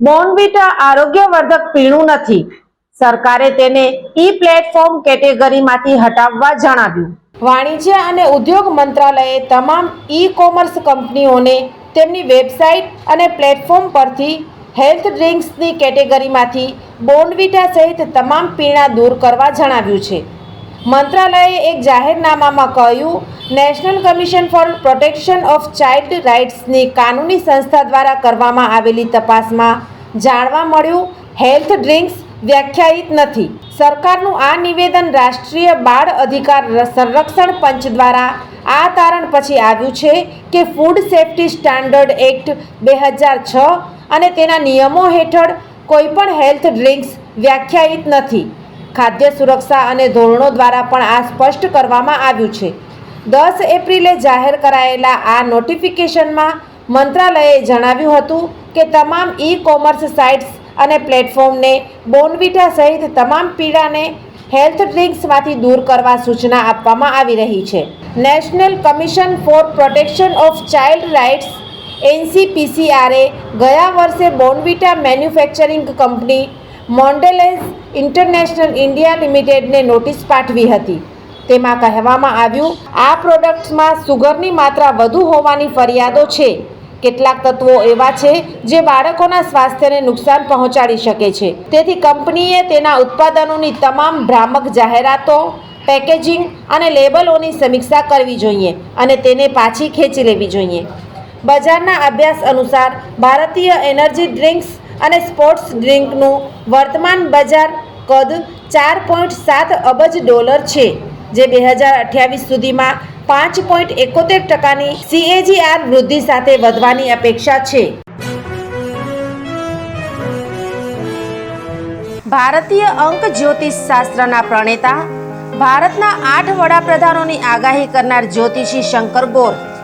Bournvita આરોગ્યવર્ધક પીણું નથી. સરકારે તેને ઈ પ્લેટફોર્મ કેટેગરીમાંથી હટાવવા જણાવ્યું. વાણિજ્ય અને ઉદ્યોગ મંત્રાલયે તમામ ઈ કોમર્સ કંપનીઓને તેમની વેબસાઇટ અને પ્લેટફોર્મ પરથી હેલ્થ ડ્રિંક્સની કેટેગરીમાંથી બોર્નવિટા સહિત તમામ પીણા દૂર કરવા જણાવ્યું છે. મંત્રાલયે એક જાહેરનામામાં કહ્યું, national commission for protection of child રાઇટ્સની કાનૂની સંસ્થા દ્વારા કરવામાં આવેલી તપાસમાં જાણવા મળ્યું, હેલ્થ ડ્રિંક્સ વ્યાખ્યાયિત નથી. સરકારનું આ નિવેદન રાષ્ટ્રીય બાળ અધિકાર સંરક્ષણ પંચ દ્વારા આ તારણ પછી આવ્યું છે કે ફૂડ સેફ્ટી સ્ટાન્ડર્ડ એક્ટ બે હજાર છ અને તેના નિયમો હેઠળ કોઈપણ હેલ્થ ડ્રિંક્સ વ્યાખ્યાયિત નથી. ખાદ્ય સુરક્ષા અને ધોરણો દ્વારા પણ આ સ્પષ્ટ કરવામાં આવ્યું છે. દસ એપ્રિલે જાહેર કરાયેલા આ નોટિફિકેશનમાં મંત્રાલયે જણાવ્યું હતું કે તમામ ઈ કોમર્સ સાઇટ્સ અને પ્લેટફોર્મને બોર્નવિટા સહિત તમામ પીડાને હેલ્થ ડ્રિંક્સમાંથી દૂર કરવા સૂચના આપવામાં આવી રહી છે. National commission for protection of child rights એનસીપીસીઆરએ ગયા વર્ષે Bournvita manufacturing company Mondelez international India લિમિટેડને નોટિસ પાઠવી હતી. તેમાં કહેવામાં આવ્યું, આ પ્રોડક્ટ્સમાં સુગરની માત્રા વધુ હોવાની ફરિયાદો છે. કેટલાક તત્વો એવા છે જે બાળકોના સ્વાસ્થ્યને નુકસાન પહોંચાડી શકે છે. તેથી કંપનીએ તેના ઉત્પાદનોની તમામ ભ્રામક જાહેરાતો, પેકેજિંગ અને લેબલોની સમીક્ષા કરવી જોઈએ અને તેને પાછી ખેંચી લેવી જોઈએ. બજારના અભ્યાસ અનુસાર, ભારતીય એનર્જી ડ્રિંક્સ અને સ્પોર્ટ્સ ડ્રિંકનું વર્તમાન બજાર કદ ચાર પોઈન્ટ સાત અબજ ડોલર છે, જે બે હજાર અઠ્યાવીસ સુધીમાં પાંચ પોઈન્ટ એકોતેર ટકાની સીએજીઆર વૃદ્ધિ સાથે વધવાની અપેક્ષા છે. ભારતીય અંક જ્યોતિષ શાસ્ત્રના પ્રણેતા, ભારતના આઠ વડાપ્રધાનોની આગાહી કરનાર જ્યોતિષી શંકર ગોર